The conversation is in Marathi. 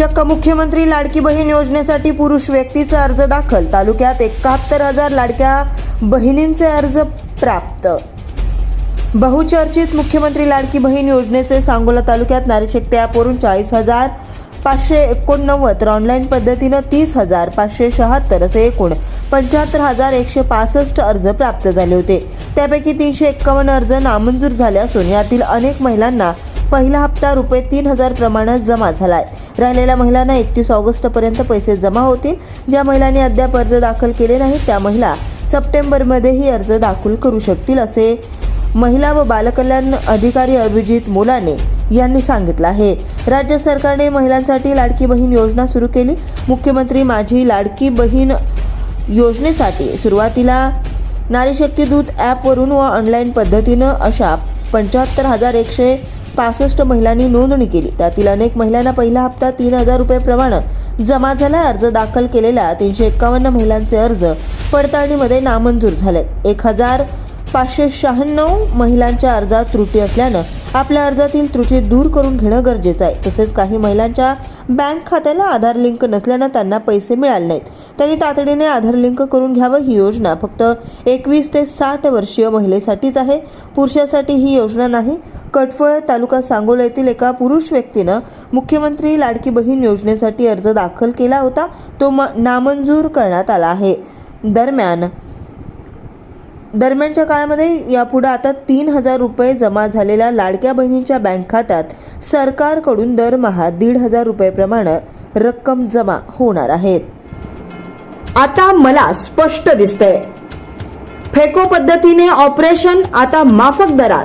चक्क मुख्यमंत्री लाडकी बहीण योजनेसाठी पुरुष व्यक्तीचा अर्ज दाखल. तालुक्यात एकाहत्तर हजार लाडक्या बहिणींचे अर्ज प्राप्त. बहुचर्चित मुख्यमंत्री लाडकी बहीण योजनेचे सांगोला तालुक्यात नारीशक्ती ॲपवरून चाळीस हजार पाचशे एकोणनव्वद तर ऑनलाईन पद्धतीनं तीस हजार पाचशे शहात्तर असे एकूण पंच्याहत्तर हजार एकशे पासष्ट अर्ज प्राप्त झाले होते. त्यापैकी तीनशे एक्कावन्न अर्ज नामंजूर झाले असून यातील अनेक महिलांना पहिला हप्ता रुपये तीन हजार प्रमाणात जमा झालाय. राहिलेल्या महिलांना एकतीस ऑगस्टपर्यंत पैसे जमा होतील. ज्या महिलांनी अद्याप अर्ज दाखल केले नाही त्या महिला सप्टेंबरमध्येही अर्ज दाखल करू शकतील असे महिला व बालकल्याण अधिकारी अभिजित मोलाने यांनी सांगितलं आहे. राज्य सरकारने महिलांसाठी लाडकी बहीण योजना सुरू केली. मुख्यमंत्री माझी लाडकी बहीण योजनेसाठी सुरुवातीला नारीशक्ती दूत ॲपवरून व ऑनलाईन पद्धतीनं अशा पंच्याहत्तर हजार एकशे पासष्ट महिलांनी नोंदणी केली. त्यातील अनेक महिलांना पहिला हप्ता तीन हजार रुपयेप्रमाणे जमा झाला अर्ज दाखल केलेल्या तीनशे एक्कावन्न महिलांचे अर्ज पडताळणीमध्ये नामंजूर झाले एक हजार पाचशे शहाण्णव महिलांच्या अर्जात त्रुटी असल्यानं आपल्या अर्जातील त्रुटी दूर करून घेणं गरजेचं आहे. तसेच काही महिलांच्या बँक खात्याला आधार लिंक नसल्यानं त्यांना पैसे मिळाले नाहीत. त्यांनी तातडीने आधार लिंक करून घ्यावं ही योजना फक्त एकवीस ते साठ वर्षीय महिलेसाठीच आहे. पुरुषासाठी ही योजना नाही कटफळ तालुका सांगोला येथील एका पुरुष व्यक्तीनं मुख्यमंत्री लाडकी बहीण योजनेसाठी अर्ज दाखल केला होता. तो म- नामंजूर करण्यात आला आहे. दरम्यान दरम्यानच्या काळामध्ये यापुढे आता तीन हजार रुपये जमा झालेल्या लाडक्या बहिणींच्या बँक खात्यात सरकारकडून दरमहा दीड हजार रुपयेप्रमाणे रक्कम जमा होणार आहेत आता मला स्पष्ट दिसतंय. फेको पद्धतीने ऑपरेशन आता माफक दरात.